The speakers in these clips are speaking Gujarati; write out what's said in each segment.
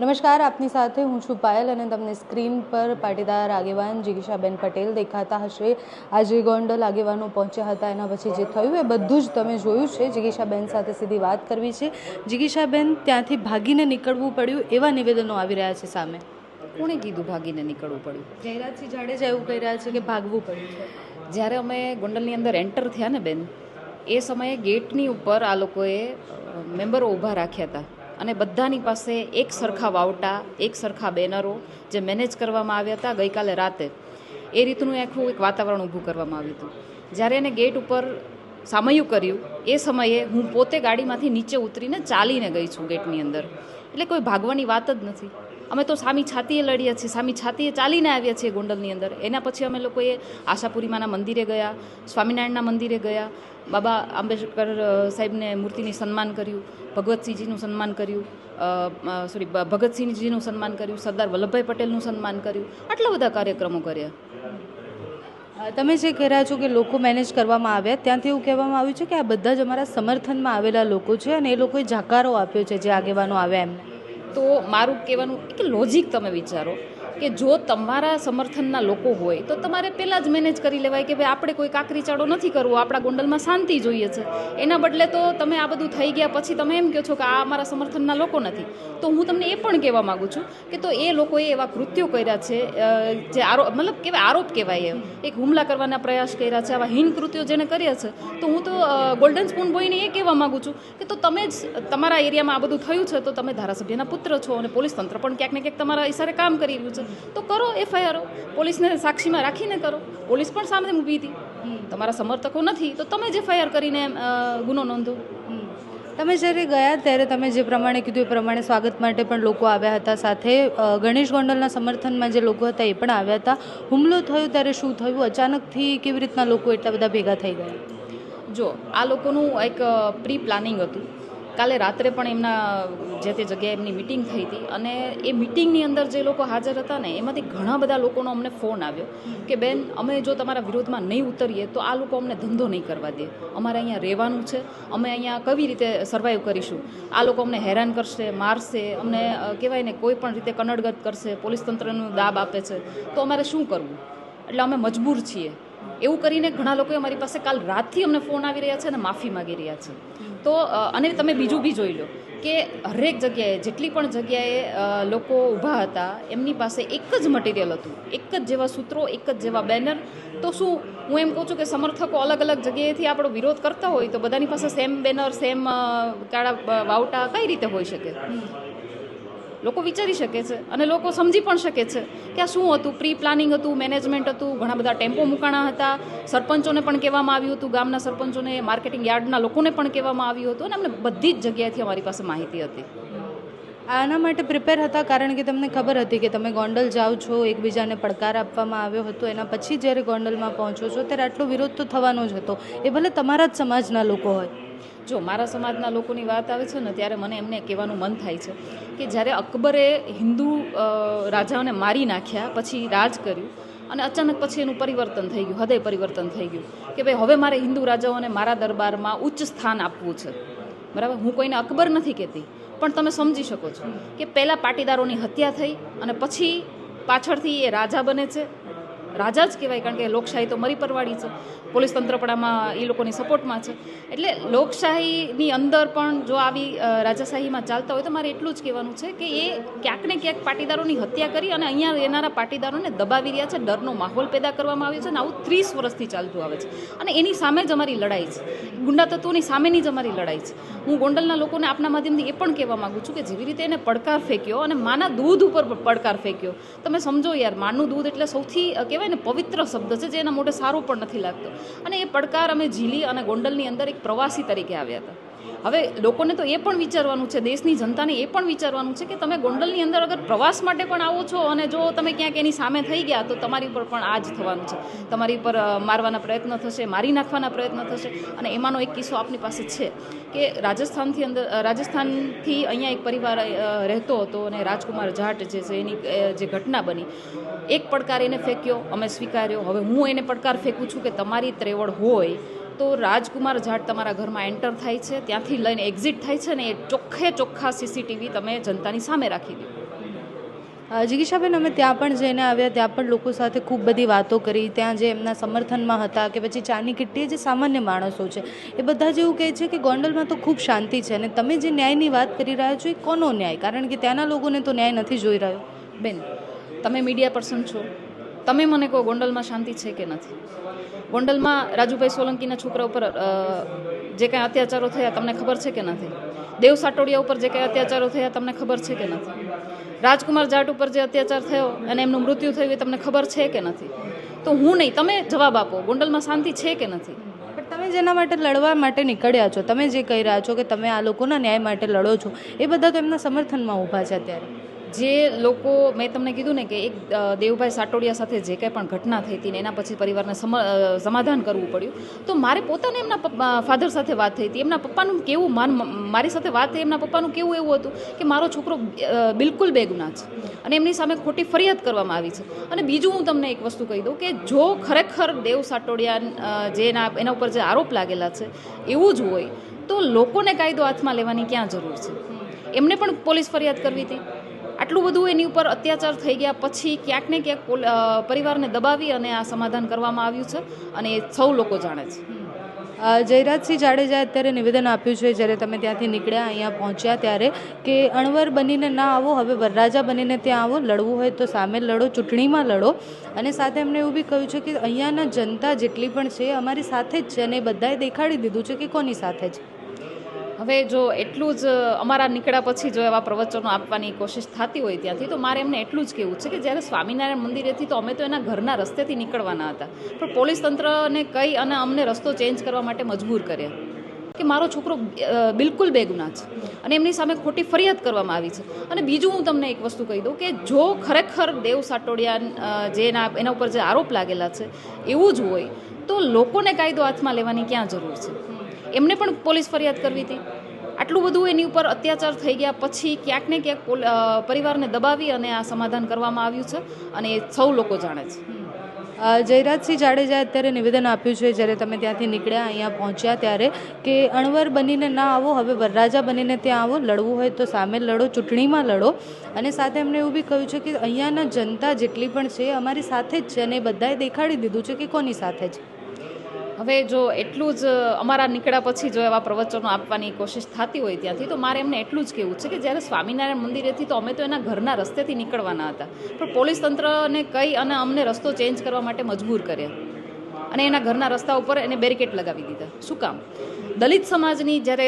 નમસ્કાર આપની સાથે હું છું પાયલ અને તમને સ્ક્રીન પર પાટીદાર આગેવાન જિગીશાબેન પટેલ દેખાતા હશે. આજે ગોંડલ આગેવાનો પહોંચ્યા હતા એના પછી જે થયું એ બધું જ તમે જોયું છે. જિગીશાબેન સાથે સીધી વાત કરવી છે. જિગીશાબેન ત્યાંથી ભાગીને નીકળવું પડ્યું એવા નિવેદનો આવી રહ્યા છે સામે. કોણે કીધું ભાગીને નીકળવું પડ્યું? જયરાજસિંહ જાડેજા એવું કહી રહ્યા છે કે ભાગવું પડ્યું જ્યારે અમે ગોંડલની અંદર એન્ટર થયા ને બેન એ સમયે ગેટની ઉપર આ લોકોએ મેમ્બરો ઊભા રાખ્યા હતા. અને બધાની પાસે એક સરખા વાવટા, એક સરખા બેનરો જે મેનેજ કરવામાં આવ્યા હતા ગઈકાલે રાતે. એ રીતનું આખું એક વાતાવરણ ઊભું કરવામાં આવ્યું હતું. જ્યારે એને ગેટ ઉપર સામયું કર્યું, એ સમયે હું પોતે ગાડીમાંથી નીચે ઉતરીને ચાલીને ગઈ છું ગેટની અંદર. એટલે કોઈ ભાગવાની વાત જ નથી. અમે તો સામી છાતીએ લડીએ છીએ, સામી છાતીએ ચાલીને આવ્યા છીએ ગોંડલની અંદર. એના પછી અમે લોકોએ આશાપુરીમાના મંદિરે ગયા, સ્વામિનારાયણના મંદિરે ગયા. બાબા આંબેડકર સાહેબને મૂર્તિની સન્માન કર્યું, ભગવતસિંહજીનું સન્માન કર્યું સોરી ભગતસિંહજીનું સન્માન કર્યું, સરદાર વલ્લભભાઈ પટેલનું સન્માન કર્યું. આટલા બધા કાર્યક્રમો કર્યા. તમે જે કહી રહ્યા છો કે લોકો મેનેજ કરવામાં આવ્યા, ત્યાંથી એવું કહેવામાં આવ્યું છે કે આ બધા જ અમારા સમર્થનમાં આવેલા લોકો છે અને એ લોકોએ જાકારો આપ્યો છે જે આગેવાનો આવ્યા એમને. તો મારું કહેવાનું કે લોજિક તમે વિચારો. કે જો તમારા સમર્થનના લોકો હોય, તો તમારે પહેલાં જ મેનેજ કરી લેવાય કે ભાઈ આપણે કોઈ કાકરી ચાળો નથી કરવો, આપણા ગોંડલમાં શાંતિ જોઈએ છે. એના બદલે તો તમે આ બધું થઈ ગયા પછી તમે એમ કહો છો કે આ અમારા સમર્થનના લોકો નથી. તો હું તમને એ પણ કહેવા માગું છું કે તો એ લોકોએ એવા કૃત્યો કર્યા છે જે આરોપ મતલબ કહેવાય આરોપ કહેવાય એમ. એક હુમલા કરવાના પ્રયાસ કર્યા છે, આવા હીન કૃત્યો જેને કર્યા છે. તો હું તો ગોલ્ડન સ્પૂન બોયને એ કહેવા માગું છું કે તો તમે જ તમારા એરિયામાં આ બધું થયું છે, તો તમે ધારાસભ્યના પુત્ર છો અને પોલીસ તંત્ર પણ ક્યાંક ને ક્યાંક તમારા ઈશારે કામ કરી રહ્યું છે. તો કરો એફઆઈઆર. પોલીસને સાક્ષીમાં રાખીને કરો. પોલીસ પણ સામે ઊભી હતી. તમારા સમર્થકો નથી તો તમે જ એફઆઈઆર કરીને ગુનો નોંધો. તમે જ્યારે ગયા ત્યારે તમે જે પ્રમાણે કીધું એ પ્રમાણે સ્વાગત માટે પણ લોકો આવ્યા હતા. સાથે ગણેશ ગોંડલના સમર્થનમાં જે લોકો હતા એ પણ આવ્યા હતા. હુમલો થયો ત્યારે શું થયું? અચાનકથી કેવી રીતના લોકો એટલા બધા ભેગા થઈ ગયા? જો આ લોકોનું એક પ્રી પ્લાનિંગ હતું. કાલે રાત્રે પણ એમના જે તે જગ્યાએ એમની મિટિંગ થઈ હતી અને એ મિટિંગની અંદર જે લોકો હાજર હતા ને, એમાંથી ઘણા બધા લોકોનો અમને ફોન આવ્યો કે, બેન, અમે જો તમારા વિરોધમાં નહીં ઉતરીએ, તો આ લોકો અમને ધંધો નહીં કરવા દે. અમારે અહીંયા રહેવાનું છે, અમે અહીંયા કેવી રીતે સર્વાઈવ કરીશું? આ લોકો અમને હેરાન કરશે, મારશે, અમને કહેવાય ને, કોઈ પણ રીતે કનડગત કરશે, પોલીસ તંત્રનું દાબ આપે છે. તો અમારે શું કરવું? એટલે અમે મજબૂર છીએ. એવું કરીને ઘણા લોકોએ અમારી પાસે કાલ રાતથી અમને ફોન આવી રહ્યા છે અને માફી માગી રહ્યા છે. તો અને તમે બીજું બી જોઈ લો કે હરેક જગ્યાએ જેટલી પણ જગ્યાએ લોકો ઊભા હતા, એમની પાસે એક જ મટીરિયલ હતું. એક જ જેવા સૂત્રો, એક જ જેવા બેનર તો શું, હું એમ કહું છું કે સમર્થકો અલગ અલગ જગ્યાએથી આપણો વિરોધ કરતા હોય તો બધાની પાસે સેમ બેનર સેમ કાળા વાવટા કઈ રીતે હોઈ શકે? લોકો વિચારી શકે છે અને લોકો સમજી પણ શકે છે કે આ શું હતું? પ્રી પ્લાનિંગ હતું, મેનેજમેન્ટ હતું, ઘણા બધા ટેમ્પો મૂકાણા હતા. સરપંચોને પણ કહેવામાં આવ્યું હતું, ગામના સરપંચોને, માર્કેટિંગ યાર્ડના લોકોને પણ કહેવામાં આવ્યું હતું અને અમને બધી જ જગ્યાએથી અમારી પાસે માહિતી હતી. આના માટે પ્રિપેર હતા કારણ કે તમને ખબર હતી કે તમે ગોંડલ જાઓ છો, એકબીજાને પડકાર આપવામાં આવ્યો હતો, એના પછી જ્યારે ગોંડલમાં પહોંચો છો, ત્યારે આટલો વિરોધ તો થવાનો જ હતો. એ ભલે તમારા જ સમાજના લોકો હોય. જો મારા સમાજના લોકોની વાત આવે છે ને, ત્યારે મને એમને કહેવાનું મન થાય છે કે જ્યારે અકબરે હિન્દુ રાજાઓને મારી નાખ્યા, પછી રાજ કર્યું અને અચાનક પછી એનું પરિવર્તન થઈ ગયું, હૃદય પરિવર્તન થઈ ગયું કે ભાઈ હવે મારે હિન્દુ રાજાઓને મારા દરબારમાં ઉચ્ચ સ્થાન આપવું છે. બરાબર? હું કોઈને અકબર નથી કહેતી, પણ તમે સમજી શકો છો કે પહેલાં પાટીદારોની હત્યા થઈ અને પછી પાછળથી એ રાજા બને છે રાજા જ કહેવાય કારણ કે લોકશાહી તો મરી પરવાળી છે. પોલીસ તંત્ર પણ આમાં એ લોકોની સપોર્ટમાં છે. એટલે લોકશાહીની અંદર પણ જો આવી રાજાશાહીમાં ચાલતા હોય તો મારે એટલું જ કહેવાનું છે કે એ ક્યાંક ને ક્યાંક પાટીદારોની હત્યા કરી અને અહીંયા રહેનારા પાટીદારોને દબાવી રહ્યા છે. ડરનો માહોલ પેદા કરવામાં આવ્યો છે અને આવું ત્રીસ વર્ષથી ચાલતું આવે છે. અને એની સામે જ અમારી લડાઈ છે. ગુંડા તત્વોની સામેની જ અમારી લડાઈ છે. હું ગોંડલના લોકોને આપના માધ્યમથી એ પણ કહેવા માગું છું કે જેવી રીતે એને પડકાર ફેંક્યો અને માના દૂધ ઉપર પડકાર ફેંક્યો. તમે સમજો યાર માનું દૂધ એટલે સૌથી અ, કહેવાય ને પવિત્ર શબ્દ છે જે એના મોઢે સારો પણ નથી લાગતો. અને એ પડકાર અમે ઝીલી અને ગોંડલની અંદર એક પ્રવાસી તરીકે આવ્યા હતા. હવે લોકોને તો એ પણ વિચારવાનું છે, દેશની જનતાને એ પણ વિચારવાનું છે કે તમે ગોંડલની અંદર અગર પ્રવાસ માટે પણ આવો છો અને જો તમે ક્યાંક એની સામે થઈ ગયા, તો તમારી પર પણ આ જ થવાનું છે. તમારી પર મારવાના પ્રયત્ન થશે, મારી નાખવાના પ્રયત્ન થશે અને એમાંનો એક કિસ્સો આપની પાસે છે કે રાજસ્થાનથી અંદર રાજસ્થાનથી અહીંયા એક પરિવાર રહેતો હતો અને રાજકુમાર જાટ જે છે, એની જે ઘટના બની, એક પડકાર એને ફેંક્યો, અમે સ્વીકાર્યો. હવે હું એને પડકાર ફેંકું છું કે તમારી ત્રેવડ હોય તો રાજકુમાર જાટ તમારા ઘરમાં એન્ટર થાય છે. ત્યાંથી લઈને એક્ઝિટ થાય છે ને એ ચોખ્ખે ચોખ્ખા સીસીટીવી તમે જનતાની સામે રાખી દીધું જિગીશાબેન, અમે ત્યાં પણ જઈને આવ્યા. ત્યાં પણ લોકો સાથે ખૂબ બધી વાતો કરી. ત્યાં જે એમના સમર્થનમાં હતા કે પછી ચાની કિટ્ટી જે સામાન્ય માણસો છે, એ બધા જ એવું કહે છે કે ગોંડલમાં તો ખૂબ શાંતિ છે અને તમે જે ન્યાયની વાત કરી રહ્યા છો એ કોનો ન્યાય? કારણ કે ત્યાંના લોકોને તો ન્યાય નથી જોઈ રહ્યો. બેન, તમે મીડિયા પર્સન છો. તમે મને કહો ગોંડલમાં શાંતિ છે કે નથી? ગોંડલમાં રાજુભાઈ સોલંકીના છોકરા ઉપર જે કાંઈ અત્યાચારો થયા, તમને ખબર છે કે નથી? દેવ સાટોડિયા ઉપર જે કાંઈ અત્યાચારો થયા, તમને ખબર છે કે નથી? રાજકુમાર જાટ ઉપર જે અત્યાચાર થયો અને એમનું મૃત્યુ થયું એ તમને ખબર છે કે નથી? તો હું નહીં, તમે જવાબ આપો. ગોંડલમાં શાંતિ છે કે નથી? તમે જેના માટે લડવા માટે નીકળ્યા છો, તમે જે કહી રહ્યા છો કે તમે આ લોકોના ન્યાય માટે લડો છો, એ બધા તો એમના સમર્થનમાં ઊભા છે અત્યારે. જે લોકો, મેં તમને કીધું ને કે એક દેવભાઈ સાટોડિયા સાથે જે કંઈ પણ ઘટના થઈ હતી ને એના પછી પરિવારને સમ સમાધાન કરવું પડ્યું. તો મારે પોતાને એમના ફાધર સાથે વાત થઈ હતી. એમના પપ્પાનું કેવું માન મારી સાથે વાત થઈ, એમના પપ્પાનું કેવું એવું હતું કે મારો છોકરો બિલકુલ બેગુના છે અને એમની સામે ખોટી ફરિયાદ કરવામાં આવી છે. અને બીજું હું તમને એક વસ્તુ કહી દઉં કે જો ખરેખર દેવ સાટોડિયા જે એના એના ઉપર જે આરોપ લાગેલા છે, એવું જ હોય, તો લોકોને કાયદો હાથમાં લેવાની ક્યાં જરૂર છે? એમને પણ પોલીસ ફરિયાદ કરવી હતી. આટલું બધું એની ઉપર અત્યાચાર થઈ ગયા પછી ક્યાંક ને ક્યાંક પરિવારને દબાવી અને આ સમાધાન કરવામાં આવ્યું છે અને એ સૌ લોકો જાણે છે. જયરાજસિંહ જાડેજાએ અત્યારે નિવેદન આપ્યું છે, જ્યારે તમે ત્યાંથી નીકળ્યા, અહીંયા પહોંચ્યા ત્યારે કે અણવર બનીને ના આવો, હવે વરરાજા બનીને ત્યાં આવો, લડવું હોય તો સામે લડો, ચૂંટણીમાં લડો. અને સાથે એમણે એવું બી કહ્યું છે કે અહીંયાના જનતા જેટલી પણ છે, અમારી સાથે જ છે અને બધાએ દેખાડી દીધું છે કે કોની સાથે છે. હવે જો એટલું જ અમારા નીકળ્યા પછી જો એવા પ્રવચનો આપવાની કોશિશ થતી હોય ત્યાંથી, તો મારે એમને એટલું જ કહેવું છે કે જ્યારે સ્વામિનારાયણ મંદિરેથી તો અમે તો એના ઘરના રસ્તેથી નીકળવાના હતા. પણ પોલીસ તંત્રને કહી અને અમને રસ્તો ચેન્જ કરવા માટે મજબૂર કર્યા કે મારો છોકરો બિલકુલ બેગુના છે. અને એમની સામે ખોટી ફરિયાદ કરવામાં આવી છે. અને બીજું હું તમને એક વસ્તુ કહી દઉં કે જો ખરેખર દેવ સાટોડિયા જેના એના ઉપર જે આરોપ લાગેલા છે, એવું જ હોય, તો લોકોને કાયદો હાથમાં લેવાની ક્યાં જરૂર છે? એમને પણ પોલીસ ફરિયાદ કરવી હતી. આટલું બધું એની ઉપર અત્યાચાર થઈ ગયા પછી ક્યાંક ને ક્યાંક પરિવારને દબાવી અને આ સમાધાન કરવામાં આવ્યું છે અને એ સૌ લોકો જાણે છે. જયરાજસિંહ જાડેજાએ અત્યારે નિવેદન આપ્યું છે, જ્યારે તમે ત્યાંથી નીકળ્યા, અહીંયા પહોંચ્યા ત્યારે કે અણવર બનીને ના આવો, હવે વરરાજા બનીને ત્યાં આવો, લડવું હોય તો સામે લડો, ચૂંટણીમાં લડો. અને સાથે એમણે એવું બી કહ્યું છે કે અહીંયાના જનતા જેટલી પણ છે, અમારી સાથે જ છે અને બધાએ દેખાડી દીધું છે કે કોની સાથે છે હવે જો એટલું જ અમારા નીકળ્યા પછી જો એવા પ્રવચનો આપવાની કોશિશ થતી હોય ત્યાંથી, તો મારે એમને એટલું જ કહેવું છે કે જ્યારે સ્વામિનારાયણ મંદિરેથી તો અમે તો એના ઘરના રસ્તેથી નીકળવાના હતા. પણ પોલીસ તંત્રને કહી અને અમને રસ્તો ચેન્જ કરવા માટે મજબૂર કર્યા. અને એના ઘરના રસ્તા ઉપર એને બેરિકેડ લગાવી દીધા. શું કામ? દલિત સમાજની જ્યારે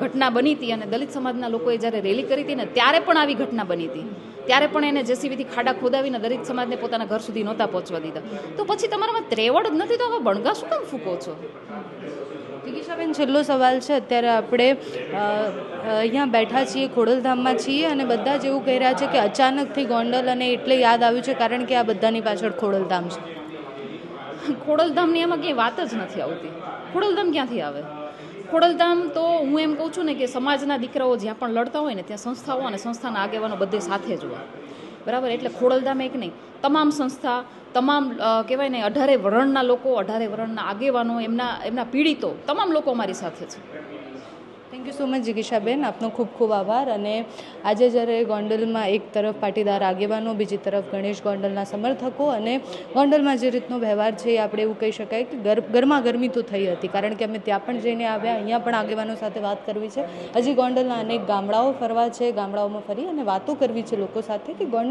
ઘટના બની હતી અને દલિત સમાજના લોકોએ જ્યારે રેલી કરી હતી ને ત્યારે પણ આવી ઘટના બની હતી. ત્યારે પણ એને જેસીબીથી ખાડા ખોદાવીને દલિત સમાજને પોતાના ઘર સુધી નહોતા પહોંચવા દીધા. તો પછી તમારામાં ત્રેવડ જ નથી તો હવે બણગા શું કામ ફૂકો છો? જિગીશાબેન છેલ્લો સવાલ છે. અત્યારે આપણે અહીંયા બેઠા છીએ ખોડલધામમાં છીએ અને બધા જ એવું કહી રહ્યા છે કે અચાનકથી ગોંડલ અને એટલે યાદ આવ્યું છે કારણ કે આ બધાની પાછળ ખોડલધામ છે. ખોડલધામની એમાં ક્યાંય વાત જ નથી આવતી. ખોડલધામ ક્યાંથી આવે? ખોડલધામ તો હું એમ કહું છું ને કે સમાજના દીકરાઓ જ્યાં પણ લડતા હોય ને ત્યાં સંસ્થાઓ અને સંસ્થાના આગેવાનો બધે સાથે જ હોય બરાબર? એટલે ખોડલધામ એક નહીં. તમામ સંસ્થા, તમામ કહેવાય ને અઢારે વરણના લોકો, અઢારે વરણના આગેવાનો, એમના એમના પીડિતો, તમામ લોકો અમારી સાથે છે. થેન્ક યુ સો મચ જિગીશાબેન આપનો ખૂબ ખૂબ આભાર. અને આજે જ્યારે ગોંડલમાં એક તરફ પાટીદાર આગેવાનો, બીજી તરફ ગણેશ ગોંડલના સમર્થકો અને ગોંડલમાં જે રીતનો વ્યવહાર છે એ આપણે એવું કહી શકાય કે ગર ગરમા ગરમી તો થઈ હતી. કારણ કે અમે ત્યાં પણ જઈને આવ્યા, અહીંયા પણ આગેવાનો સાથે વાત કરવી છે. હજી ગોંડલના અનેક ગામડાઓ ફરવા છે, ગામડાઓમાં ફરી અને વાતો કરવી છે લોકો સાથે કે ગોંડલ